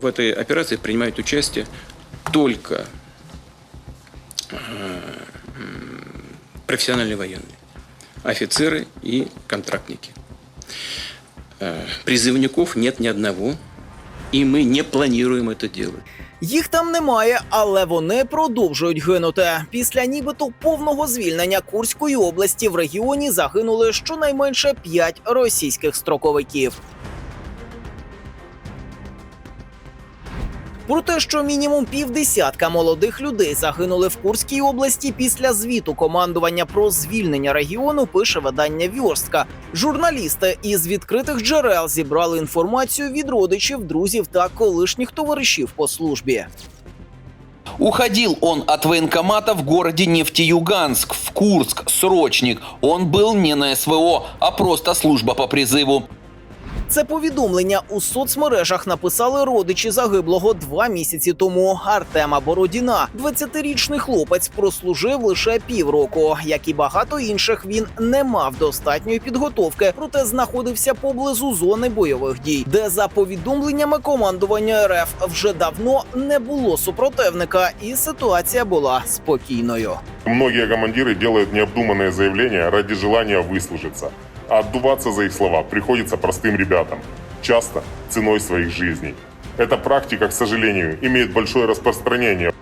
В этой операции принимают участие только э, м, профессиональные военные, офицеры и контрактники. Э, Призывников нет ни одного, и мы не планируем это делать. Їх там немає, але вони продовжують гинути. Після нібито повного звільнення Курської області в регіоні загинули щонайменше 5 російських строковиків. Про те, що мінімум півдесятка молодих людей загинули в Курській області після звіту командування про звільнення регіону, пише видання Вьорстка. Журналісти із відкритих джерел зібрали інформацію від родичів, друзів та колишніх товаришів по службі. Уходил он от военкомата в городе Нефтеюганск, в Курск, срочник. Он был не на СВО, а просто служба по призыву. Це повідомлення у соцмережах написали родичі загиблого два місяці тому. Артема Бородіна, 20-річний хлопець, прослужив лише півроку. Як і багато інших, він не мав достатньої підготовки, проте знаходився поблизу зони бойових дій, де за повідомленнями командування РФ вже давно не було супротивника, і ситуація була спокійною. Многие командиры делают необдуманные заявления ради желания выслужиться. А отдуваться за их слова приходится простым ребятам, часто ценой своих жизней. Эта практика, к сожалению, имеет большое распространение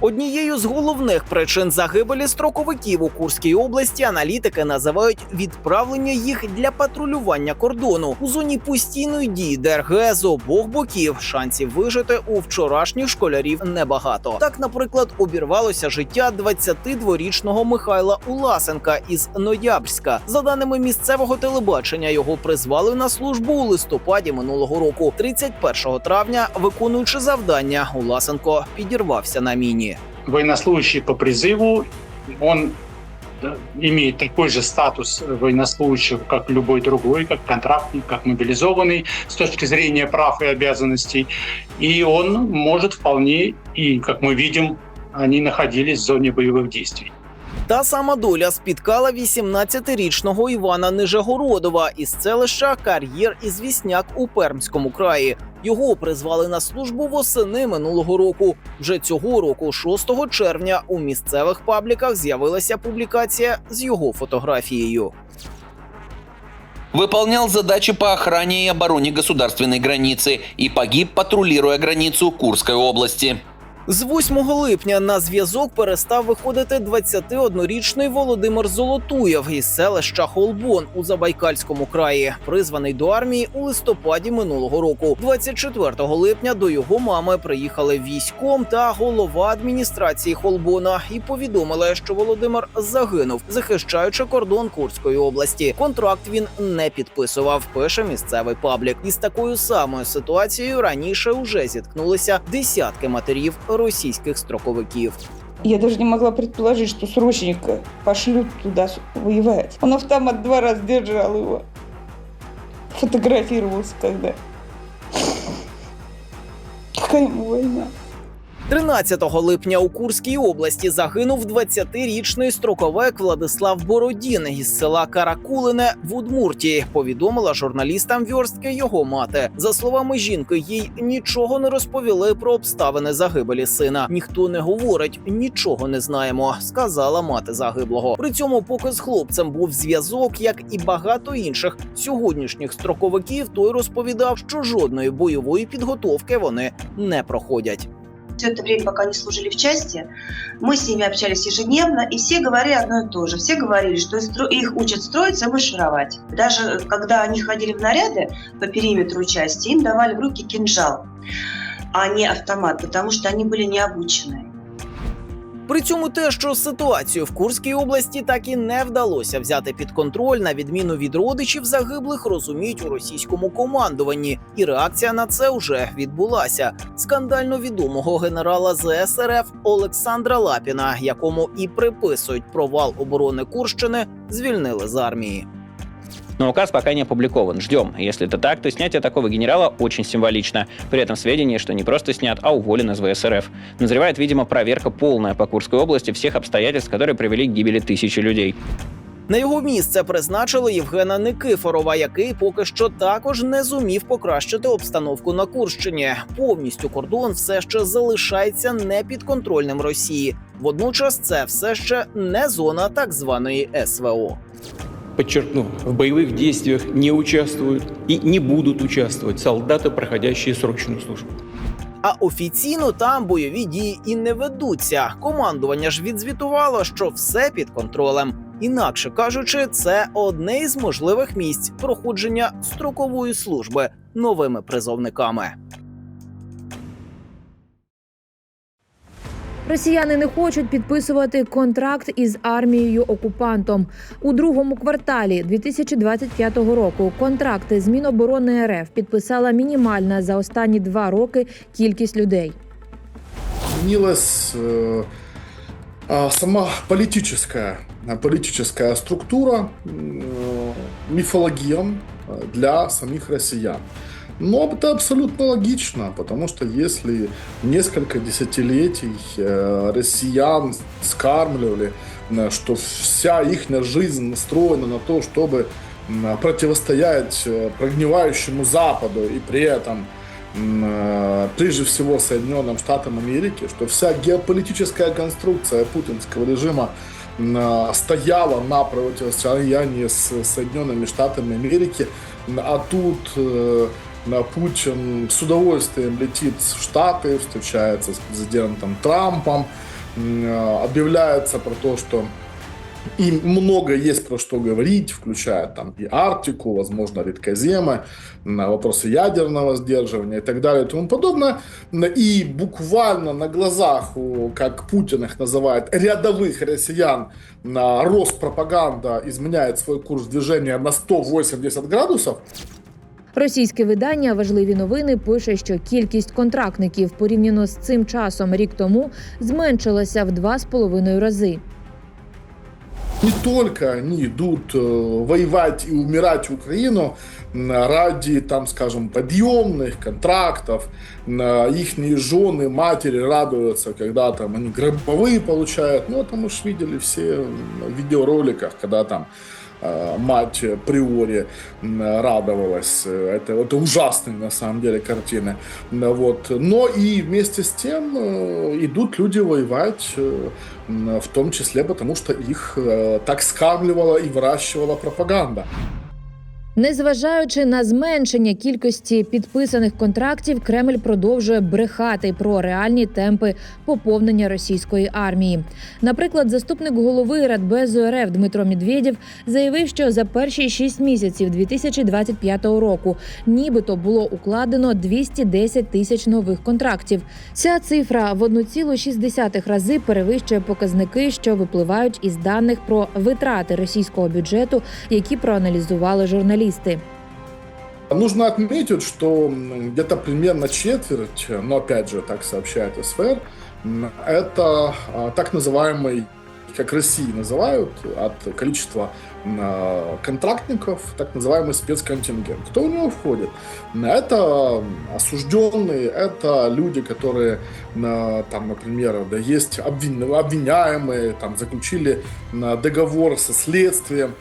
Однією з головних причин загибелі строковиків у Курській області аналітики називають відправлення їх для патрулювання кордону у зоні постійної дії ДРГ з обох боків. Шансів вижити у вчорашніх школярів небагато. Так, наприклад, обірвалося життя 22-річного Михайла Уласенка із Ноябрська. За даними місцевого телебачення, його призвали на службу у листопаді минулого року. 31 травня, виконуючи завдання, Уласенко підірвався на міні военнослужащий по призыву, он да, имеет такой же статус военнослужащего, как любой другой, как контрактник, как мобилизованный с точки зрения прав и обязанностей. И он может вполне, и как мы видим, они находились в зоне боевых действий. Та сама доля спіткала 18-річного Івана Нижегородова із селища Кар'єр і Звісняк у Пермському краї. Його призвали на службу восени минулого року. Вже цього року, 6 червня, у місцевих пабліках з'явилася публікація з його фотографією. Выполнял задачи по охране и обороне государственной границы и погиб, патрулируя границу Курской области. З 8 липня на зв'язок перестав виходити 21-річний Володимир Золотуєв із селища Холбон у Забайкальському краї, призваний до армії у листопаді минулого року. 24 липня до його мами приїхали військом та голова адміністрації Холбона і повідомили, що Володимир загинув, захищаючи кордон Курської області. Контракт він не підписував. Пише місцевий паблік. Із такою самою ситуацією раніше уже зіткнулися десятки матерів російських строковиків. Я даже не могла предположить, что срочника пошлют туда воевать. Он автомат два раза держал его. Фотографировался когда. Какая ему война? 13 липня у Курській області загинув 20-річний строковик Владислав Бородін із села Каракулине в Удмуртії. Повідомила журналістам Вьорстки його мати. За словами жінки, їй нічого не розповіли про обставини загибелі сина. Ніхто не говорить, нічого не знаємо, сказала мати загиблого. При цьому, поки з хлопцем був зв'язок, як і багато інших сьогоднішніх строковиків, той розповідав, що жодної бойової підготовки вони не проходять. Все это время, пока они служили в части, мы с ними общались ежедневно, и все говорили одно и то же. Все говорили, что их учат строиться и маршировать. Даже когда они ходили в наряды по периметру части, им давали в руки кинжал, а не автомат, потому что они были не обучены. При цьому те, що ситуацію в Курській області так і не вдалося взяти під контроль, на відміну від родичів загиблих, розуміють у російському командуванні, і реакція на це вже відбулася. Скандально відомого генерала ЗСРФ Олександра Лапіна, якому і приписують провал оборони Курщини, звільнили з армії Но указ пока не опубликован. Ждем. Если это так, то снятие такого генерала очень символично. При этом сведения, что не просто снят, а уволен из ВСРФ. Назревает, видимо, проверка полная по Курской области всех обстоятельств, которые привели к гибели тысячи людей. На його місце призначили Євгена Никифорова, який поки що також не зумів покращити обстановку на Курщині. Повністю кордон все ще залишається непідконтрольним Росії. Водночас це все ще не зона так званої СВО. Подчеркну, в боевых действиях не участвуют и не будут участвовать солдаты, проходящие срочную службу. А офіційно там бойові дії і не ведуться. Командування ж відзвітувало, що все під контролем. Інакше кажучи, це одне із можливих місць проходження строкової служби новими призовниками. Росіяни не хочуть підписувати контракт із армією окупантом у другому кварталі 2025 року. Контракти з Міноборони РФ підписала мінімальна за останні два роки кількість людей. изменилась э, а, сама политическая, а, политическая структура, м, э, мифология э, для самих россиян. Но это абсолютно логично, потому что если несколько десятилетий э, россиян скармливали, э, что вся их жизнь настроена на то, чтобы противостоять э, прогнивающему Западу и при этом прежде всего Соединенным Штатам Америки, что вся геополитическая конструкция путинского режима стояла на противостоянии с Соединенными Штатами Америки, а тут Путин с удовольствием летит в Штаты, встречается с президентом Трампом, объявляется про то, что им много есть про что говорить, включая там и Арктику, возможно, редкоземы, вопросы ядерного сдерживания и так далее и тому подобное. И буквально на глазах, как Путин их называет, рядовых россиян, на Роспропаганда изменяет свой курс движения на 180 градусов, Російське видання важливі новини пише, що кількість контрактників порівняно з цим часом рік тому зменшилася в два з половиною рази. не только они идут э, воевать и умирать в Украину м, ради, там, скажем, подъемных контрактов, их жены, матери радуются, когда там они гробовые получают. Ну, это мы же видели все в видеороликах, когда там э, мать приори м, радовалась. Это, это ужасные на самом деле картины. М, Вот. Но и вместе с тем э, идут люди воевать, э, м, в том числе потому, что их э, так скармливала и выращивала пропаганда. Незважаючи на зменшення кількості підписаних контрактів, Кремль продовжує брехати про реальні темпи поповнення російської армії. Наприклад, заступник голови Радбезу РФ Дмитро Медведєв заявив, що за перші шість місяців 2025 року нібито було укладено 210 тисяч нових контрактів. Ця цифра в 1,6 рази перевищує показники, що випливають із даних про витрати російського бюджету, які проаналізували журналісти Нужно отметить, что м, где-то примерно четверть, но опять же так сообщает СФР, м, это а, так называемый, как России называют, от количества а, контрактников, так называемый спецконтингент. Кто в него входит? Это осужденные, это люди, которые, м, там, например, да, есть обвин- обвиняемые, там, заключили м, договор со следствием,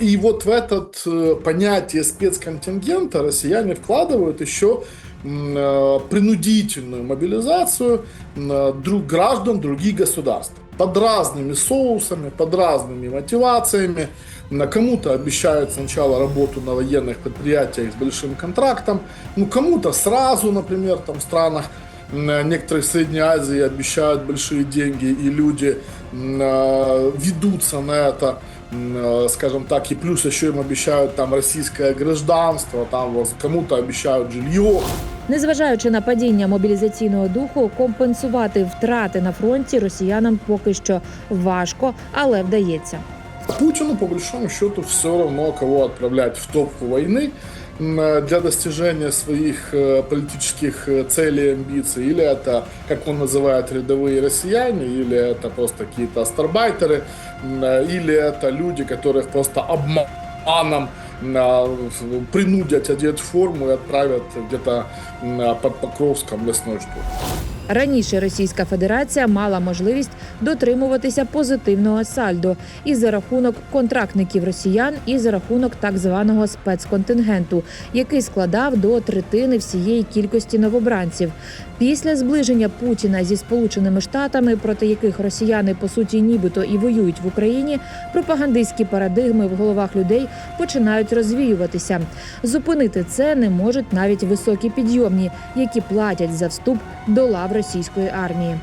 и вот в это э, понятие спецконтингента россияне вкладывают еще принудительную мобилизацию друг, граждан других государств. Под разными соусами, под разными мотивациями. На Кому-то обещают сначала работу на военных предприятиях с большим контрактом, ну кому-то сразу, например, там в странах некоторых Средней Азии обещают большие деньги, и люди э, ведутся на это э, скажем так, и плюс еще им обещают там российское гражданство, там кому-то обещают жилье. Незважаючи на падіння мобілізаційного духу, компенсувати втрати на фронті росіянам поки що важко, але вдається. Путину, по большому счету, все равно, кого отправлять в топку войны м, э, для достижения своих э, политических э, целей и амбиций. Или это, как он называет, рядовые россияне, или это просто какие-то астарбайтеры, м, э, или это люди, которых просто обманом м, а, в- принудят одеть форму и отправят где-то под Покровском лесной штурм. Раніше Російська Федерація мала можливість дотримуватися позитивного сальдо і за рахунок контрактників росіян, і за рахунок так званого спецконтингенту, який складав до третини всієї кількості новобранців. Після зближення Путіна зі Сполученими Штатами, проти яких росіяни по суті нібито і воюють в Україні, пропагандистські парадигми в головах людей починають розвіюватися. Зупинити це не можуть навіть високі підйомні, які платять за вступ до лав російської армії.